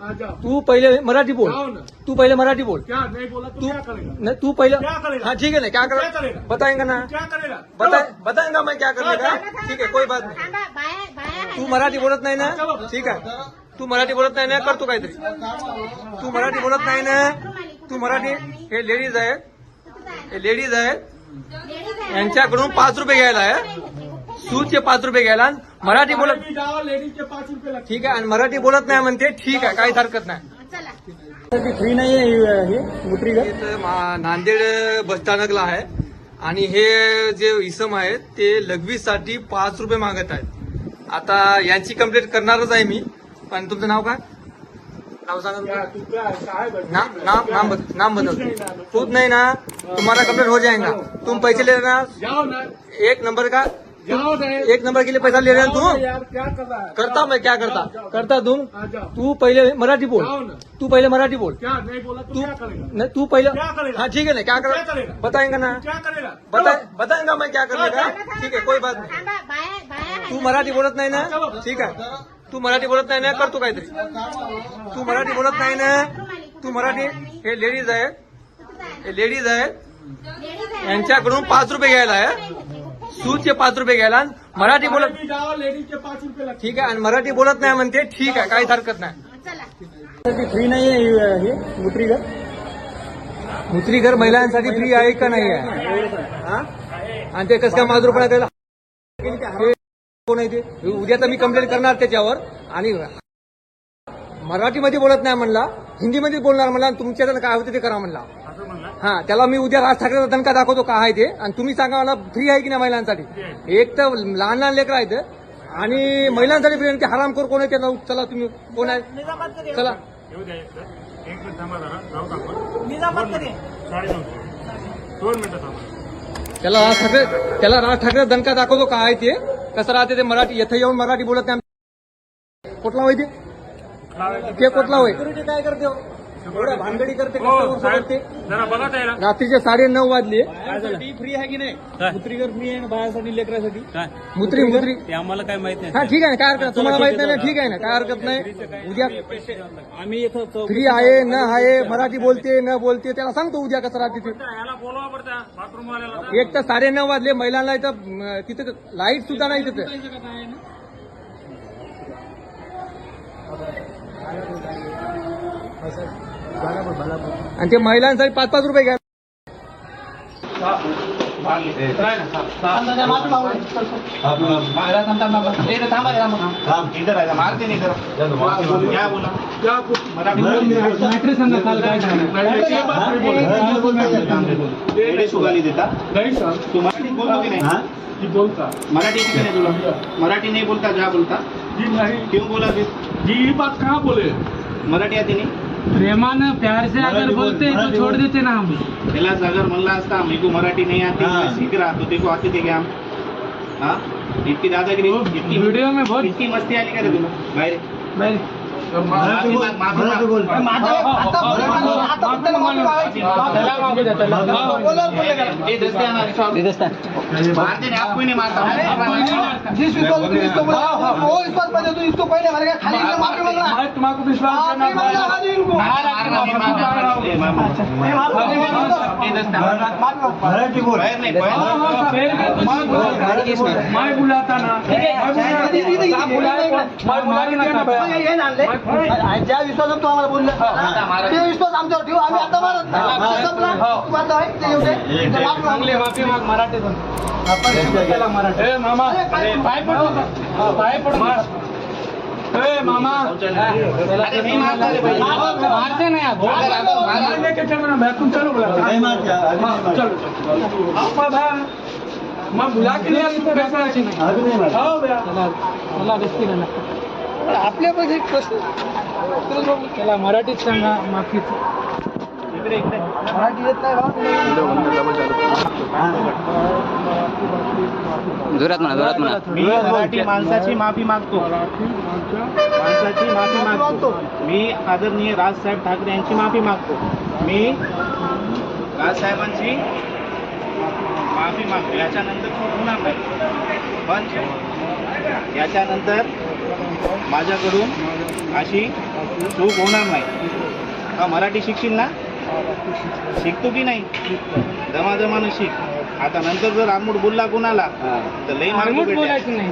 तू पहिले मराठी बोल. तू पहिले मराठी बोल. क्या? नहीं बोला तो तू क्या करेगा? नहीं, तू पहिले क्या करेगा? हाँ ठीक है ना. क्या क्या कर करेगा? बताएंगा ना. क्या करेगा? बता बताएंगा मैं क्या करने का चलो, ठीक आहे कोई बात नाही. थांबा बाया बाया आहे तू. मराठी बोलत नाही ना. ठीक आहे. तू मराठी बोलत नाही ना? करतो काहीतरी. तू मराठी बोलत नाही ना? तू मराठी हे लेडीज आहे हे लेडीज आहे आहे. यांच्याकडून पाच रुपये घ्यायला आहे. सूटचे पाच रुपये घ्यायला मराठी बोलत भी जाओ लेडीज के पाँच लगते ठीक आहे आणि मराठी बोलत नाही म्हणते ठीक आहे काहीच हरकत नाही. चला. फ्री नाही आहे नांदेड बसस्थानकला आहे. आणि हे जे इसम आहेत ते लघवीसाठी पाच रुपये मागत आहेत. आता यांची कंप्लेंट करणारच आहे मी. पण तुमचं नाव काय? नाव सांगा है? नाम नाम नाम बद- नाम बदल. खुद नहीं ना तुम्हारा कंप्लेंट हो. जाएगा तुम पैसे ले लेना जाओ ना. एक नंबर का? ना एक नंबर के लिए पैसा ले रहे हो है? करता मैं क्या करता? करता तुम? आ जाओ। तू पहिले मराठी बोल। तू पहिले मराठी बोल। क्या? नहीं बोला तो तू क्या करेगा? नहीं तू पहिले क्या करेगा? हाँ ठीक है ना क्या कर करेगा? बताएंगा ना। करेगा? बताएंगा मैं क्या करने का चलो, ठीक है कोई बात नहीं। तू. मराठी बोलत नाही ना. ठीक आहे तू मराठी बोलत नाही ना? करतो काहीतरी। तू मराठी बोलत नाही ना? तू मराठी हे लेडीज आहे। हे लेडीज आहे. यांच्याकडून पाच रुपये घ्यायला आहे. सूटचे पाच रुपये घ्यायला. आणि मराठी बोलत भी जाओ लेडीज के पाँच लगते ठीक आहे आणि मराठी बोलत नाही म्हणते ठीक आहे काहीच हरकत नाही. चला. फ्री नाही आहे हे मुत्रीघर. मुत्रीघर महिलांसाठी फ्री आहे का नाही आहे? हा? आणि ते कसं काय माझ रुपये त्याला हे कोण आहे ते? उद्या तर मी कंप्लेंट करणार त्याच्यावर. आणि मराठीमध्ये बोलत नाही म्हणला हिंदीमध्ये बोलणार म्हणला आणि तुमच्या काय होते ते करा म्हणला. हा त्याला मी उद्या राज ठाकरेचा दणका दाखवतो काय आहे ते. आणि तुम्ही सांगा मला फ्री आहे की नाही महिलांसाठी? एक तर लहान लहान लेकर आहेत. आणि महिलांसाठी फ्री ते हरामखोर कोण आहे त्यांना? चला तुम्ही कोण आहे? चला. त्याला राज ठाकरे त्याला राज ठाकरे दणका दाखवतो काय आहे ते? कसं राहते ते मराठी इथं येऊन मराठी बोलत नाही. कुठला होय ते? ते कुठला होय? काय करते एवढ्या भानगडी करते हो साहेब जरा बघा त्याला रात्रीचे साडे नऊ वाजले. फ्री आहे की नाही? मुत्रीकर फ्री आहे ना बायासाठी लेकरासाठी? काय? मुत्री मुत्री. ते आम्हाला काय माहीत नाही. हा ठीक आहे ना काय हरकत नाही. तुम्हाला माहीत नाही ना ठीक आहे ना काय हरकत नाही. उद्या आम्ही इथं फ्री आहे न आहे मराठी बोलते न बोलते त्याला सांगतो उद्या कसं राहते ते. एक तर साडे नऊ वाजले महिलांना इथं तिथं लाइट सुद्धा नाही तिथं. आणि ते महिलांसाठी पाच पाच रुपये घ्या. मराठी नाही बोलता मराठी मराठी नाही बोलता जा बोलता जी नाही क्यों बोला जी बात कहाँ बोले मराठी आती नाही प्रेमान प्यार से अगर बोलते तो छोड़ देते ना हम। त्याला अगर म्हणला असता मेरे को मराठी नहीं आती मैं सीख रहा तो देखो आते थे क्या हम? हाँ? इतकी दादागिरी इतकी वीडियो में बहुत इतकी मस्ती आली का रे तुला बाहेर। भाई माफी माफी ही जिस विश्वास को इसको बोला वो विश्वास बने तो इसको पहले मारेगा खाली माफी मांगना तुम्हारे विश्वास माफी मांगना आज इनको. माफी मांग बाहेर नाही बाहेर. मैं बुलाता ना ज्या विश्वासात तू आम्हाला बोलला ते विश्वास आमच्यावर ठेवू. आम्ही आता मारत नाही. संपला. तू आता आहे ते येऊ दे. ते माफी माग. माफी माग मराठीतून. ए मामा. पाय पडू पाय पडू ए मामा. अरे नहीं मारता नहीं चलो चलो. बोला चलो आप भाई मैं बुला के लिया तुमको पैसा नहीं आओ भैया मला रिस्की नाही आपल्या पण एक प्रश्न त्याला मराठीत सांगा माफीच मराठी येत नाही बा. मी मराठी माणसाची माफी मागतो. माणसाची माफी मागतो. मी आदरणीय राजसाहेब ठाकरे यांची माफी मागतो. मी राजसाहेबांची माफी मागतो. याच्यानंतर चूक होणार नाही पण याच्यानंतर माझ्याकडून अशी चूक होणार नाही. हा मराठी शिकशील ना? शिकतो की नाही? जमाजमानं शिक. आता नंतर जर आरमूड बोलला कुणाला तर लई भेटेल. बोलायचं नाही.